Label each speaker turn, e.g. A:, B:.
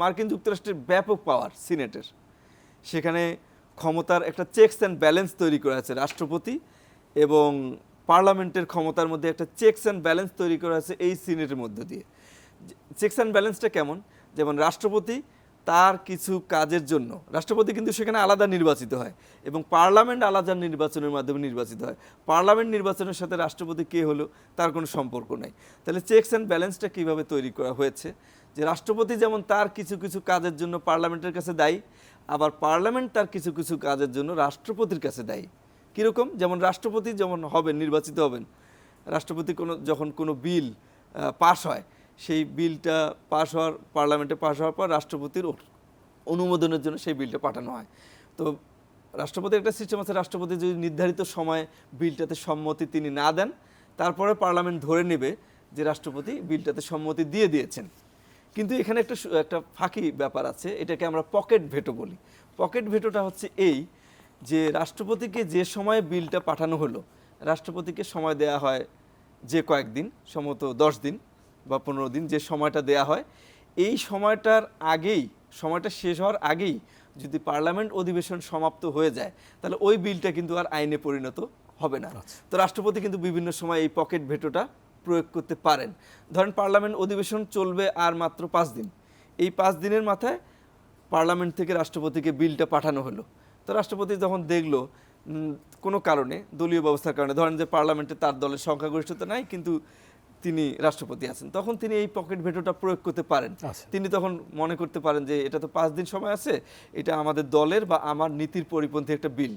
A: মার্কিন যুক্তরাষ্ট্রের ব্যাপক পাওয়ার সিনেটের। সেখানে ক্ষমতার একটা চেকস অ্যান্ড ব্যালেন্স তৈরি করা আছে রাষ্ট্রপতি এবং পার্লামেন্টের ক্ষমতার মধ্যে একটা চেকস অ্যান্ড ব্যালেন্স তৈরি করা আছে এই সিনেটের মধ্য দিয়ে। চেকস অ্যান্ড ব্যালেন্সটা কেমন? যেমন রাষ্ট্রপতি তার কিছু কাজের জন্য। রাষ্ট্রপতি কিন্তু সেখানে আলাদা নির্বাচিত হয় এবং পার্লামেন্ট আলাদা নির্বাচনের মাধ্যমে নির্বাচিত হয়। পার্লামেন্ট নির্বাচনের সাথে রাষ্ট্রপতি কে হলো তার কোনো সম্পর্ক নেই। তাহলে চেকস অ্যান্ড ব্যালেন্সটা কীভাবে তৈরি করা হয়েছে? যে রাষ্ট্রপতি যেমন তার কিছু কিছু কাজের জন্য পার্লামেন্টের কাছে দায়ী, আবার পার্লামেন্ট তার কিছু কিছু কাজের জন্য রাষ্ট্রপতির কাছে দায়ী। কীরকম? যেমন রাষ্ট্রপতি যেমন হবেন, নির্বাচিত হবেন, রাষ্ট্রপতি কোনো, যখন কোনো বিল পাশ হয় সেই বিলটা পাশ হওয়ার, পার্লামেন্টে পাশ হওয়ার পর রাষ্ট্রপতির অনুমোদনের জন্য সেই বিলটা পাঠানো হয়। তো রাষ্ট্রপতির একটা সিস্টেম আছে, রাষ্ট্রপতি যদি নির্ধারিত সময়ে বিলটাতে সম্মতি তিনি না দেন, তারপরে পার্লামেন্ট ধরে নেবে যে রাষ্ট্রপতি বিলটাতে সম্মতি দিয়ে দিয়েছেন। কিন্তু এখানে একটা একটা ফাঁকি ব্যাপার আছে, এটাকে আমরা পকেট ভেটো বলি। পকেট ভেটোটা হচ্ছে এই যে রাষ্ট্রপতিকে যে সময়ে বিলটা পাঠানো হলো, রাষ্ট্রপতিকে সময় দেয়া হয় যে কয়েকদিন, সম্ভবত দশ দিন বা পনেরো দিন যে সময়টা দেয়া হয় এই সময়টার আগেই সময়টা শেষ হওয়ার আগেই যদি পার্লামেন্ট অধিবেশন সমাপ্ত হয়ে যায় তাহলে ওই বিলটা কিন্তু আর আইনে পরিণত হবে না। তো রাষ্ট্রপতি কিন্তু বিভিন্ন সময় এই পকেট ভেটোটা প্রয়োগ করতে পারেন। ধরেন পার্লামেন্ট অধিবেশন চলবে আর মাত্র পাঁচ দিন। এই পাঁচ দিনের মাথায় পার্লামেন্ট থেকে রাষ্ট্রপতিকে বিলটা পাঠানো হলো। তো রাষ্ট্রপতি যখন দেখল কোনো কারণে দলীয় ব্যবস্থার কারণে ধরেন যে পার্লামেন্টে তার দলের সংখ্যাগরিষ্ঠতা নাই কিন্তু তিনি রাষ্ট্রপতি আছেন। তখন তিনি এই পকেট ভেটোটা প্রয়োগ করতে পারেন।
B: আচ্ছা।
A: তিনি তখন মনে করতে পারেন যে এটা তো পাঁচ দিন সময় আছে এটা আমাদের দলের বা আমার নীতির পরিপন্থী একটা বিল।